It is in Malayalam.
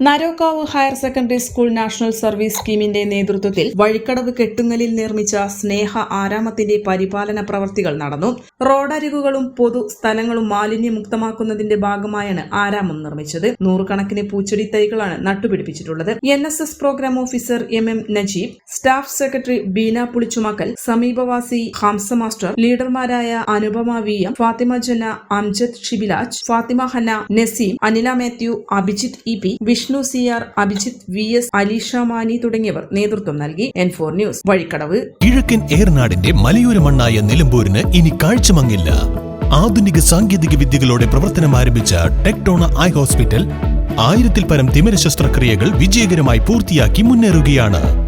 Narokkavu higher secondary school national service സ്കീമിന്റെ നേതൃത്വത്തിൽ വഴിക്കടവ് കെട്ടുങ്ങലിൽ നിർമ്മിച്ച സ്നേഹ ആരാമത്തിന്റെ പരിപാലന പ്രവർത്തികൾ നടന്നു. റോഡരികുകളും പൊതു സ്ഥലങ്ങളും മാലിന്യമുക്തമാക്കുന്നതിന്റെ ഭാഗമായാണ് ആരാമം നിർമ്മിച്ചത്. നൂറുകണക്കിന് പൂച്ചെടി തൈകളാണ് നട്ടുപിടിപ്പിച്ചിട്ടുള്ളത്. N S S programme officer M M Najeeb staff secretary Beena Pulichumakkal സമീപവാസി Hamsa master ലീഡർമാരായ Anupama V M Fathima Jana Amjad Shibilaj Fathima Hana Naseem Anila Mathew Abhijith E P Vishnu C R Abhijith V S Aleesha Mani തുടങ്ങിയവർ നേതൃത്വം നൽകി. N four news Vazhikkadavu. കിഴക്കൻ ഏറനാടിന്റെ മലയോര മണ്ണായ നിലമ്പൂരിന് ഇനി കാഴ്ചമങ്ങില്ല. ആധുനിക സാങ്കേതിക വിദ്യകളോടെ പ്രവർത്തനം ആരംഭിച്ച ടെക്ടോണ ഐ ഹോസ്പിറ്റൽ ആയിരത്തിൽ പരം തിമിര ശസ്ത്രക്രിയകൾ വിജയകരമായി പൂർത്തിയാക്കി മുന്നേറുകയാണ്.